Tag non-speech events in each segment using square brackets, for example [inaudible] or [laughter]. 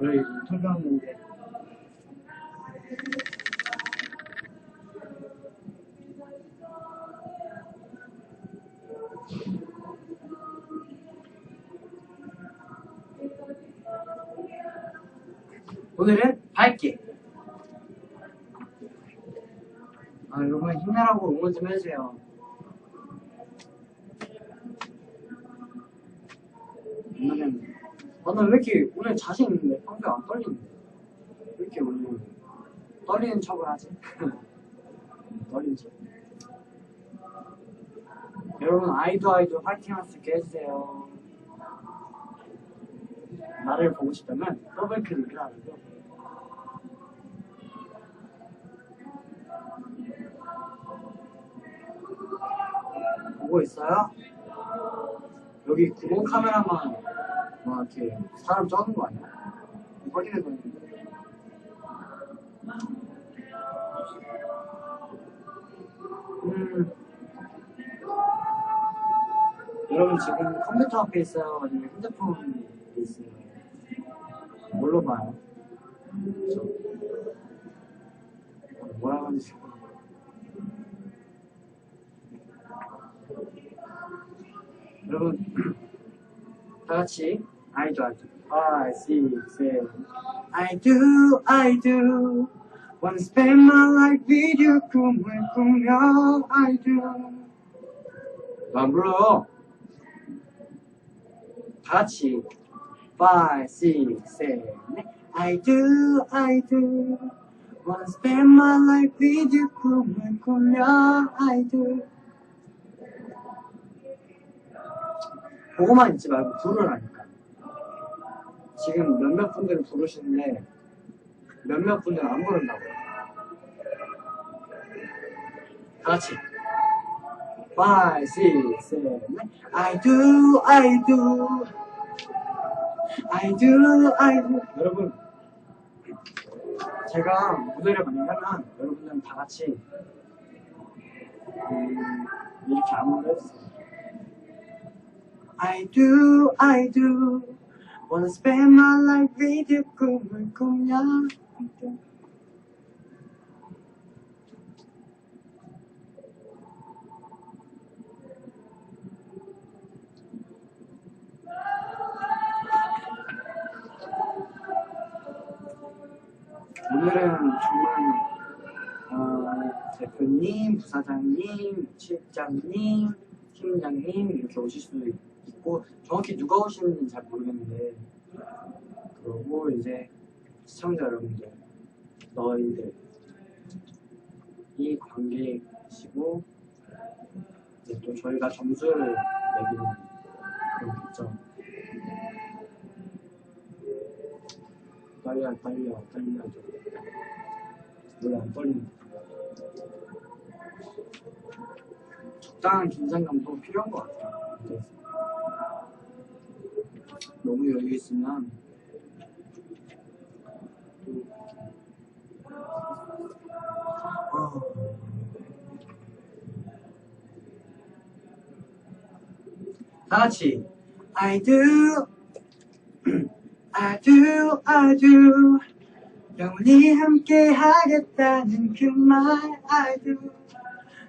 원래 인터뷰하는데 오늘은 밝게. 아 여러분 힘내라고 응원 좀 해주세요. 오늘 은 나는 왜 이렇게 오늘 자신 있는데 평소에 안 떨리는데 왜 이렇게 오늘 떨리는 척을 하지? [laughs] 떨리는 척 여러분 아이도 아이도 파이팅 할 수 있게 해주세요 나를 보고 싶다면 더블 클릭을 하고 보고 있어요? 여기 구글 카메라만 막 이렇게 사람 적은 거 아니야? 확인해봤는데 음. 여러분 지금 컴퓨터 앞에 있어요? 아니면 핸드폰에 있어요? 뭘로 봐요? 저 뭐라고 하는지 여러분 [clears throat] 다 같이 I do five six seven I do I do wanna spend my life with you 꿈을 꾸며 I do 안 불러요 다 같이 five six seven I do I do wanna spend my life with you 꿈을 꾸며 I do 보고만 있지 말고 부르라니까. 지금 몇몇 분들은 부르시는데 몇몇 분들은 안 부른다고요. 다 같이. 5, 6, 7, I do, I do. I do, I do. 여러분, 제가 무대를 만나면 여러분들은 다 같이 음, 이렇게 안무를 해주세요. I do, I do. Wanna spend my life with you, 꿈을 꾸며. 오늘은 정말 어, 대표님, 부사장님, 실장님, 팀장님 이렇게 오실 수도 있고 정확히 누가 오시는지는 잘 모르겠는데 그러고 이제 시청자 여러분들 너희들 이 관계시고 이제 또 저희가 점수를 매기는 그런 게 있죠 떨려 떨려 떨려줘 왜안 떨리는 적당한 긴장감도 필요한 것 같아요. 너무 여유 있으면 또 어. 다 같이. I do I do I do. 영원히 함께 하겠다는 그 말 I do.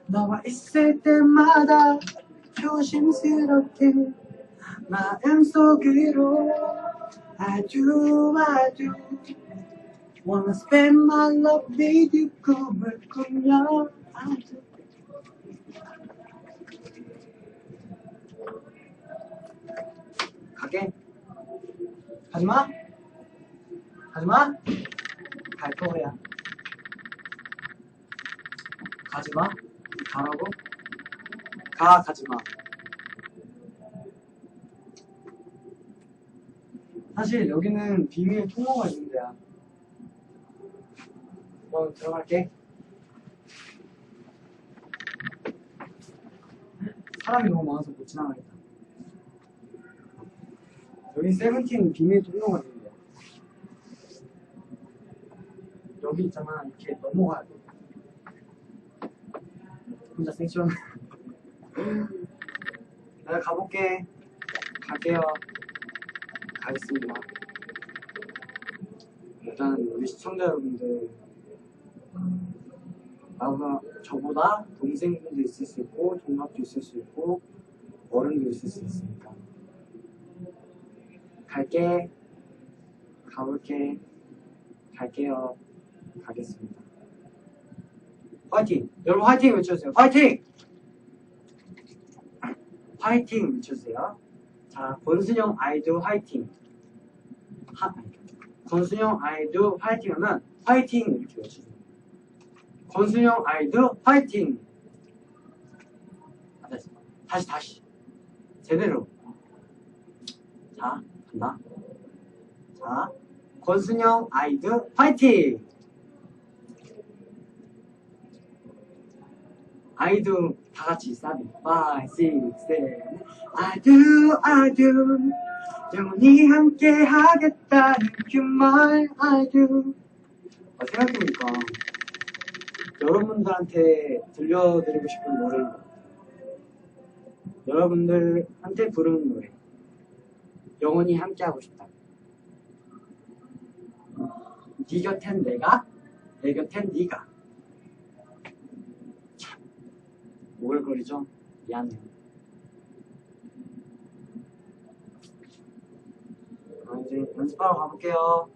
너와 있을 때마다 조심스럽게 마음속으로 I do Wanna spend my love with you 꿈을 꾸며 do 가게 가지마 가지마 갈 거야 가지마 가라고? 가 가지마 사실 여기는 비밀 통로가 있는 데야. 한번 들어갈게. 사람이 너무 많아서 못 지나가겠다. 여기 세븐틴 비밀 통로가 있는 데야. 여기 있잖아. 이렇게 넘어가야 돼. 혼자 생시원 [laughs] 내가 가볼게. 갈게요 가겠습니다. 일단 우리 시청자 여러분들 아마 저보다 동생분도 있을 수 있고 동갑도 있을 수 있고 어른도 있을 수 있으니까 갈게. 가볼게. 갈게요. 가겠습니다. 화이팅! 여러분 화이팅 외쳐주세요. 화이팅! 화이팅 외쳐주세요 자 권순영 아이도 화이팅. 하, 권순영 아이도 화이팅 하면 화이팅! 이렇게 외쳐주세요. 권순영 아이도 화이팅! 아, 다시 다시 다시. 제대로. 자 간다. 자 권순영 아이도 화이팅! 아이도 다 같이 사비 5, 6, 7 I do I do 영원히 함께 하겠다는 그말 I do 아, 생각해보니까 여러분들한테 들려드리고 싶은 노래인 여러분들한테 부르는 노래. 영원히 함께 하고 싶다. 네 곁엔 내가 내 곁엔 네가 오글거리죠? 미안해요 아, 이제 연습하러 가볼게요